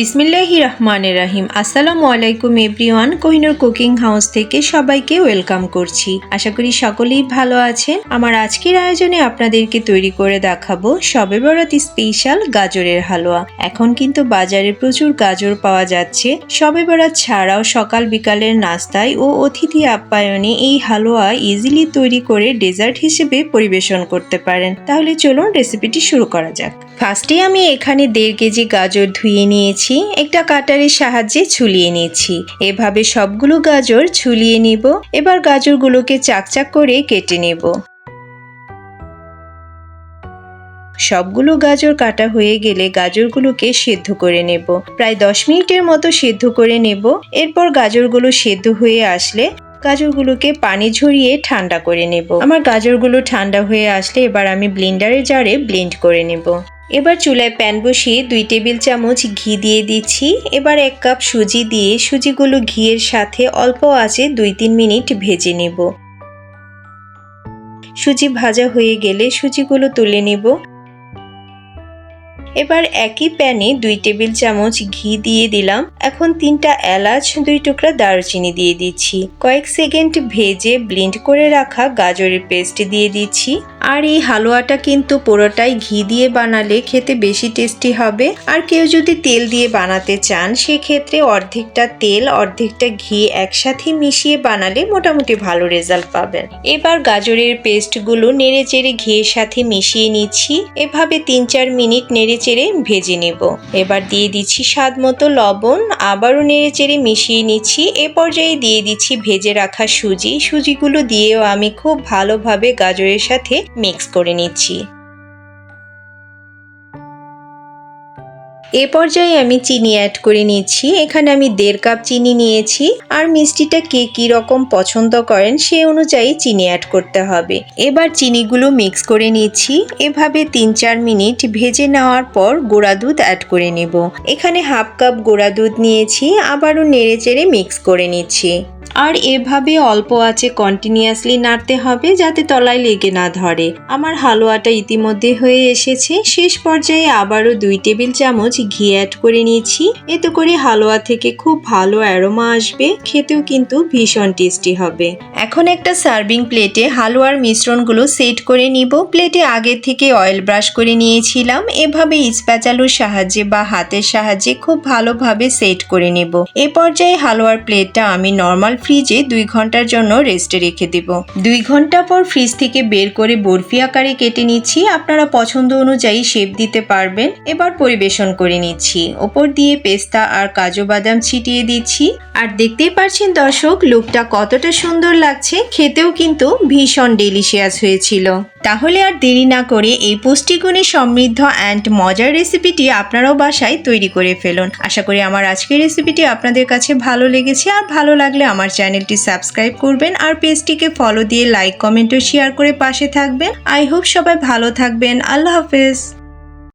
বিসমিল্লাহি রহমানের রাহিম। আসসালামু আলাইকুম এভরিওয়ান, কোহিনুর কুকিং হাউস থেকে সবাইকে ওয়েলকাম করছি। আশা করি সকলেই ভালো আছেন। আমার আজকের আয়োজনে আপনাদেরকে তৈরি করে দেখাবো সবে বরাত স্পেশাল গাজরের হালুয়া। এখন কিন্তু বাজারে প্রচুর গাজর পাওয়া যাচ্ছে। সবে বরাত ছাড়াও সকাল বিকালের নাস্তায় ও অতিথি আপ্যায়নে এই হালুয়া ইজিলি তৈরি করে ডেজার্ট হিসেবে পরিবেশন করতে পারেন। তাহলে চলুন রেসিপিটি শুরু করা যাক। ফার্স্টে আমি এখানে দেড় কেজি গাজর ধুয়ে নিয়েছি। একটা কাটারের সাহায্যে ছুলিয়ে নিয়েছি এভাবে সবগুলো গাজর ছুলিয়ে নিব। এবার গাজরগুলোকে চাকচাক করে কেটে নেব। সবগুলো গাজর কাটা হয়ে গেলে গাজরগুলোকে সেদ্ধ করে নেব। প্রায় দশ মিনিটের মতো সেদ্ধ করে নেব। এরপর গাজরগুলো সেদ্ধ হয়ে আসলে গাজরগুলোকে পানি ঝরিয়ে ঠান্ডা করে নেব। আমার গাজরগুলো ঠান্ডা হয়ে আসলে এবার আমি ব্লেন্ডারের জারে ব্লেন্ড করে নেব। এবার চুলায় প্যান বসিয়ে দুই টেবিল চামচ ঘি দিয়ে দিচ্ছি। এবার এক কাপ সুজি দিয়ে সুজিগুলো ঘিয়ের সাথে অল্প আঁচে দুই তিন মিনিট ভেজে নেব। সুজি ভাজা হয়ে গেলে সুজিগুলো তুলে নেব। এবার একই প্যানে দুই টেবিল চামচ ঘি দিয়ে দিলাম। এখন তিনটা এলাচ, দুই টুকরা দারুচিনি দিয়ে দিচ্ছি। কয়েক সেকেন্ড ভেজে ব্লিন্ড করে রাখা গাজরের পেস্ট দিয়ে দিচ্ছি। আর এই হালুয়াটা কিন্তু পুরোটাই ঘি দিয়ে বানালে খেতে বেশি টেস্টি হবে। আর কেউ যদি তেল দিয়ে বানাতে চান, সেক্ষেত্রে অর্ধেকটা তেল, অর্ধেকটা ঘি একসাথে মিশিয়ে বানালে মোটামুটি ভালো রেজাল্ট পাবেন। এবার গাজরের পেস্টগুলো নেড়ে চেড়ে ঘিয়ের সাথে মিশিয়ে নিচ্ছি। এভাবে তিন চার মিনিট নেড়ে চেড়ে ভেজে নেব। এবার দিয়ে দিচ্ছি স্বাদ মতো লবণ, আবারও নেড়ে চেড়ে মিশিয়ে নিচ্ছি। এ পর্যায়ে দিয়ে দিচ্ছি ভেজে রাখা সুজি। সুজিগুলো দিয়েও আমি খুব ভালোভাবে গাজরের সাথে মিক্স করে নিচ্ছি। এ পর্যায়ে আমি চিনি অ্যাড করে নিচ্ছি। এখানে আমি দেড় কাপ চিনি নিয়েছি। আর মিষ্টিটা কে কী রকম পছন্দ করেন সে অনুযায়ী চিনি অ্যাড করতে হবে। এবার চিনিগুলো মিক্স করে নিচ্ছি। এভাবে তিন চার মিনিট ভেজে নেওয়ার পর গোড়া দুধ অ্যাড করে নেব। এখানে হাফ কাপ গোড়া দুধ নিয়েছি। আবারও নেড়ে চেড়ে মিক্স করে নিচ্ছি। আর এভাবে অল্প আছে কন্টিনিউয়াসলি নাড়তে হবে যাতে তলায় লেগে না ধরে। আমার হালুয়াটা ইতিমধ্যে হয়ে এসেছে। শেষ পর্যায়ে আবারও দুই টেবিল চামচ ঘি অ্যাড করে নিয়েছি। এতে করে হালুয়া থেকে খুব ভালো অ্যারোমা আসবে। খেতেও কিন্তু ভীষণ টেস্টি হবে। এখন একটা সার্ভিং প্লেটে হালুয়ার মিশ্রণগুলো সেট করে নিব। প্লেটে আগে থেকে অয়েল ব্রাশ করে নিয়েছিলাম। এভাবে স্প্যাচালুর সাহায্যে বা হাতের সাহায্যে খুব ভালোভাবে সেট করে নেব। এ পর্যায়ে হালুয়ার প্লেটটা আমি নর্মাল ফ্রিজে দুই ঘণ্টার জন্য রেস্টে রেখে দেব। দুই ঘণ্টা পর ফ্রিজ থেকে বের করে বরফি আকারে কেটে নিচ্ছি। আপনারা পছন্দ অনুযায়ী শেপ দিতে পারবেন। এবার পরিবেশন করে নিচ্ছি। ওপর দিয়ে পেস্তা আর কাজু বাদাম ছিটিয়ে দিচ্ছি। আর দেখতেই পাচ্ছেন দর্শক, লুকটা কতটা সুন্দর লাগছে। খেতেও কিন্তু ভীষণ ডেলিশিয়াস হয়েছিল। তাহলে আর দেরি না করে এই পুষ্টিগুণে সমৃদ্ধ অ্যান্ড মজার রেসিপিটি আপনারাও বাসায় তৈরি করে ফেলুন। আশা করি আমার আজকের রেসিপিটি আপনাদের কাছে ভালো লেগেছে আর ভালো লাগলে আমার চ্যানেলটি সাবস্ক্রাইব করবেন আর পেজটিকে ফলো দিয়ে লাইক কমেন্ট ও শেয়ার করে পাশে থাকবেন। আই হোপ সবাই ভালো থাকবেন। আল্লাহ হাফেজ।